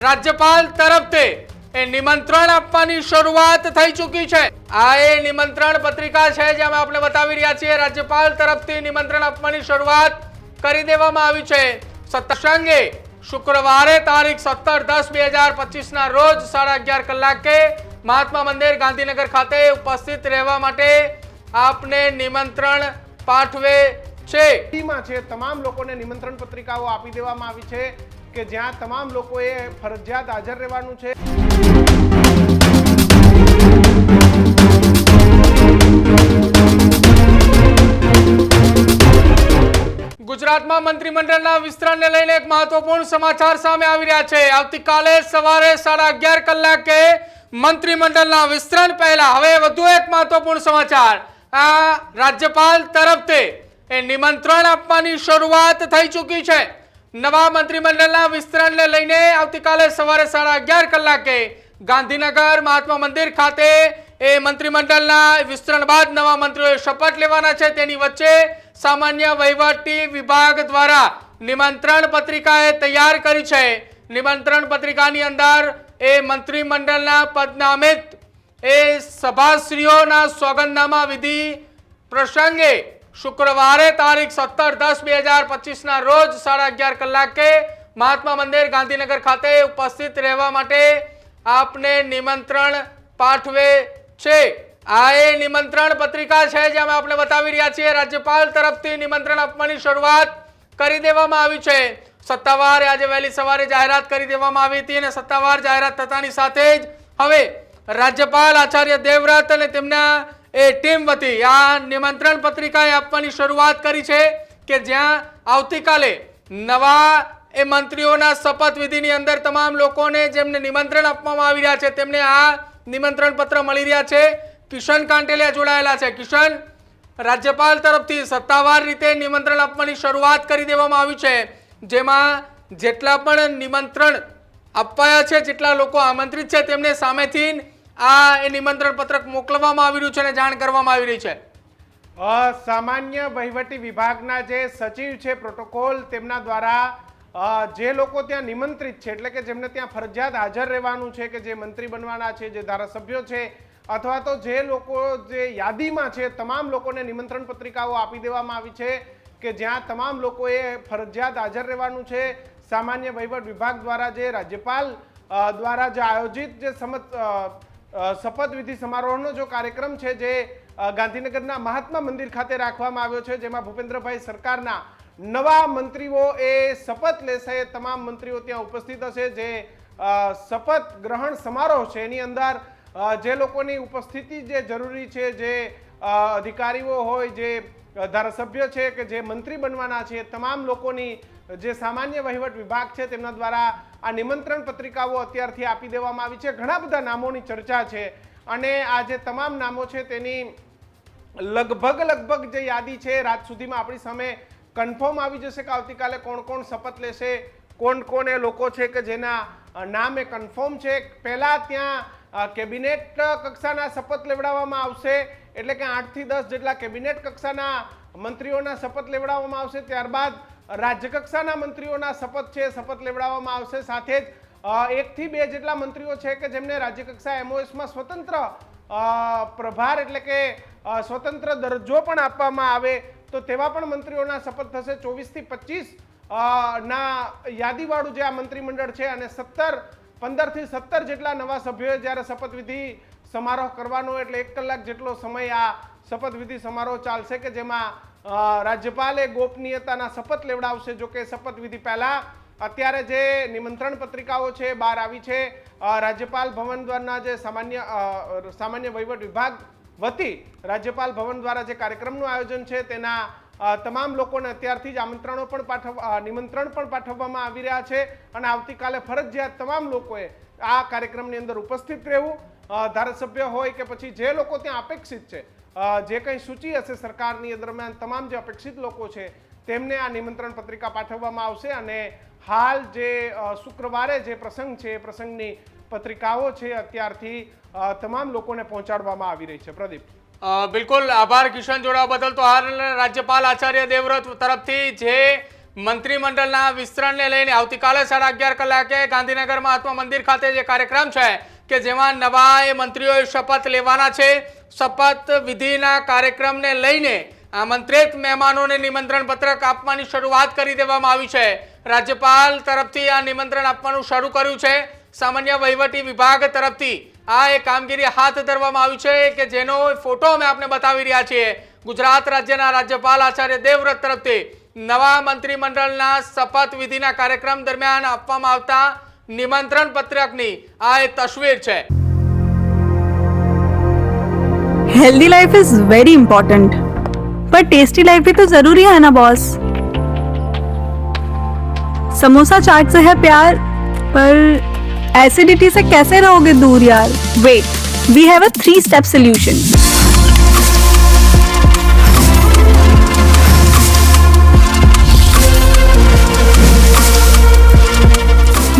રાજ્યપાલ તરફથી એ નિમંત્રણ આપવાની શરૂઆત થઈ ચૂકી છે. આ એ નિમંત્રણ પત્રિકા છે જેમાં આપણે બતાવી રહ્યા છીએ. રાજ્યપાલ તરફથી નિમંત્રણ આપવાની શરૂઆત કરી દેવામાં આવી છે. સત્સંગે શુક્રવારે તારીખ સત્તર દસ બે હજાર પચીસ ના રોજ સાડા અગિયાર કલાકે મહાત્મા મંદિર ગાંધીનગર ખાતે ઉપસ્થિત રહેવા માટે આપને નિમંત્રણ પાઠવે છે, તમામ લોકોને નિમંત્રણ પત્રિકાઓ આપી દેવામાં આવી છે. કે જ્યાં તમામ લોકોએ ફરજિયાત હાજર રહેવાનું છે. ગુજરાતમાં મંત્રીમંડળના વિસ્તરણને લઈને એક મહત્વપૂર્ણ સમાચાર સામે આવી રહ્યા છે. આવતીકાલે સવારે સાડા અગિયાર કલાકે મંત્રીમંડળના વિસ્તરણ પહેલા હવે વધુ એક મહત્વપૂર્ણ સમાચાર. આ રાજ્યપાલ તરફથી એ નિમંત્રણ આપવાની શરૂઆત થઈ ચૂકી છે. નવા મંત્રીમંડળના વિસ્તરણને લઈને આવતીકાલે સવારે સાડા અગિયાર કલાકે ગાંધીનગર મહાત્મા મંદિર ખાતે એ મંત્રીમંડળના વિસ્તરણ બાદ નવા મંત્રીઓએ શપથ લેવાના છે. તેની વચ્ચે સામાન્ય વહીવટી વિભાગ દ્વારા નિમંત્રણ પત્રિકાએ તૈયાર કરી છે. નિમંત્રણ પત્રિકાની અંદર એ મંત્રીમંડળના પદનામિત એ સભાશ્રીઓના સોગંદનામા વિધિ પ્રસંગે શુક્રવારે તારીખ સત્તર દસ બે હજાર પચીસના રોજ સાડા અગિયાર કલાકે મહાત્મા મંદિર ગાંધીનગર ખાતે ઉપસ્થિત રહેવા માટે આપને નિમંત્રણ પાઠવે છે. આ એ નિમંત્રણ પત્રિકા છે જેમાં આપણે બતાવી રહ્યા છીએ. રાજ્યપાલ તરફથી નિમંત્રણ આપવાની શરૂઆત કરી દેવામાં આવી છે. સત્તાવાર આજે વહેલી સવારે જાહેરાત કરી દેવામાં આવી હતી અને સત્તાવાર જાહેરાત થતાની સાથે જ હવે રાજ્યપાલ આચાર્ય દેવવ્રત અને તેમના એ ટીમ વતી આ નિમંત્રણ પત્રિકાએ આપવાની શરૂઆત કરી છે કે જ્યાં આવતીકાલે નવા એ મંત્રીઓના શપથવિધિની અંદર તમામ લોકોને જેમને નિમંત્રણ આપવામાં આવી રહ્યા છે, તેમને આ નિમંત્રણ પત્ર મળી રહ્યા છે. કિશન કાંટેલિયા જોડાયેલા છે. કિશન, રાજ્યપાલ તરફથી સત્તાવાર રીતે નિમંત્રણ આપવાની શરૂઆત કરી દેવામાં આવી છે. જેમાં જેટલા પણ નિમંત્રણ અપાયા છે, જેટલા લોકો આમંત્રિત છે, તેમને સામેથી આ એ નિમંત્રણ પત્રક મોકલવામાં આવી રહ્યું છે અને જાણ કરવામાં આવી રહી છે. સામાન્ય વહીવટી વિભાગના જે સચિવ છે, પ્રોટોકોલ, તેમના દ્વારા જે લોકો ત્યાં નિમંત્રિત છે, એટલે કે જેમને ત્યાં ફરજિયાત હાજર રહેવાનું છે, કે જે મંત્રી બનવાના છે, જે ધારાસભ્યો છે, અથવા તો જે લોકો, જે યાદીમાં છે, તમામ લોકોને નિમંત્રણ પત્રિકાઓ આપી દેવામાં આવી છે, કે જ્યાં તમામ લોકોએ ફરજિયાત હાજર રહેવાનું છે. સામાન્ય વહીવટ વિભાગ દ્વારા જે રાજ્યપાલ દ્વારા જે આયોજિત જે સમત શપથવિધિ સમારોહનો જો કાર્યક્રમ છે જે ગાંધીનગરના મહાત્મા મંદિર ખાતે રાખવામાં આવ્યો છે, જેમાં ભૂપેન્દ્રભાઈ સરકારના નવા મંત્રીઓ એ શપથ લેશે. તમામ મંત્રીઓ ત્યાં ઉપસ્થિત હશે. જે શપથ ગ્રહણ સમારોહ છે, એની અંદર જે લોકોની ઉપસ્થિતિ જે જરૂરી છે, જે અધિકારીઓ હોય, જે ધારાસભ્ય છે કે જે મંત્રી બનવાના છે તમામ લોકોની જે સામાન્ય વહીવટ વિભાગ છે, તેમના દ્વારા આ નિમંત્રણ પત્રિકાઓ અત્યારથી આપી દેવામાં આવી છે. ઘણા બધા નામોની ચર્ચા છે અને આ જે તમામ નામો છે તેની લગભગ લગભગ જે યાદી છે, રાત સુધીમાં આપણી સામે કન્ફર્મ આવી જશે કે આવતીકાલે કોણ કોણ શપથ લેશે, કોણ કોણ એ લોકો છે કે જેના નામ એ કન્ફર્મ છે. પહેલાં ત્યાં કેબિનેટ કક્ષાના શપથ લેવડાવવામાં આવશે. એટલે કે આઠથી દસ જેટલા કેબિનેટ કક્ષાના મંત્રીઓના શપથ લેવડાવવામાં આવશે. ત્યારબાદ રાજ્ય કક્ષાના મંત્રીઓના શપથ છે, શપથ લેવડાવવામાં આવશે. સાથે જ એકથી બે જેટલા મંત્રીઓ છે કે જેમને રાજ્યકક્ષા એમઓએસમાં સ્વતંત્ર પ્રભાર એટલે કે સ્વતંત્ર દરજ્જો પણ આપવામાં આવે, તો તેવા પણ મંત્રીઓના શપથ થશે. ચોવીસથી પચીસ ના યાદીવાળું જે આ મંત્રીમંડળ છે અને સત્તર, પંદરથી સત્તર જેટલા નવા સભ્યોએ જ્યારે શપથવિધિ સમારોહ કરવાનો એટલે એક કલાક જેટલો સમય આ શપથવિધિ સમારોહ ચાલશે કે જેમાં રાજ્યપાલે ગોપનીયતાના શપથ લેવડાવશે. જો કે શપથવિધિ પહેલા અત્યારે જે નિમંત્રણ પત્રિકાઓ છે, બહાર આવી છે રાજ્યપાલ ભવન દ્વારના જે સામાન્ય સામાન્ય વહીવટ વિભાગ વતી રાજ્યપાલ ભવન દ્વારા જે કાર્યક્રમનું આયોજન છે, તેના તમામ લોકોને અત્યારથી જ આમંત્રણો પણ પાઠવ નિમંત્રણ પણ પાઠવવામાં આવી રહ્યા છે અને આવતીકાલે ફરજિયાત તમામ લોકોએ આ કાર્યક્રમની અંદર ઉપસ્થિત રહેવું ધારાસભ્ય હોય કે પછી જે લોકો ત્યાં અપેક્ષિત છે જે કંઈ સૂચિ હશે સરકારની દરમિયાન તમામ જે અપેક્ષિત લોકો છે તેમને આ નિમંત્રણ પત્રિકા પાઠવવામાં આવશે અને હાલ જે શુક્રવારે જે પ્રસંગ છે, એ પ્રસંગની પત્રિકાઓ છે, અત્યારથી તમામ લોકોને પહોંચાડવામાં આવી રહી છે. પ્રદીપ. બિલકુલ. આભાર, કિશન જોડાવા બદલ. તો હાલ, રાજ્યપાલ આચાર્ય દેવવ્રત તરફથી જે મંત્રીમંડળના વિસ્તરણને લઈને આવતીકાલે સાડા અગિયાર કલાકે ગાંધીનગર મહાત્મા મંદિર ખાતે જે કાર્યક્રમ છે કે જેમાં નવા એ મંત્રીઓએ શપથ લેવાના છે. શપથ વિધિના કાર્યક્રમને લઈને આમંત્રિત મહેમાનોને નિમંત્રણ પત્રક આપવાની શરૂઆત કરી દેવામાં આવી છે. રાજ્યપાલ તરફથી આ નિમંત્રણ આપવાનું શરૂ કર્યું છે. સામાન્ય વહીવટી વિભાગ તરફથી આ એક કામગીરી હાથ ધરવામાં આવી છે કે જેનો ફોટો અમે આપને બતાવી રહ્યા છીએ. ગુજરાત રાજ્યના રાજ્યપાલ આચાર્ય દેવવ્રત તરફથી નવા મંત્રીમંડળના શપથ વિધિના કાર્યક્રમ દરમિયાન આપવામાં આવતા નિમંત્રણ પત્રકની આ એક તસવીર છે healthy life is very important पर टेस्टी लाइफ भी तो जरूरी है ना बॉस समोसा चाट से है प्यार पर एसिडिटी से कैसे रहोगे दूर यार wait we have a three step solution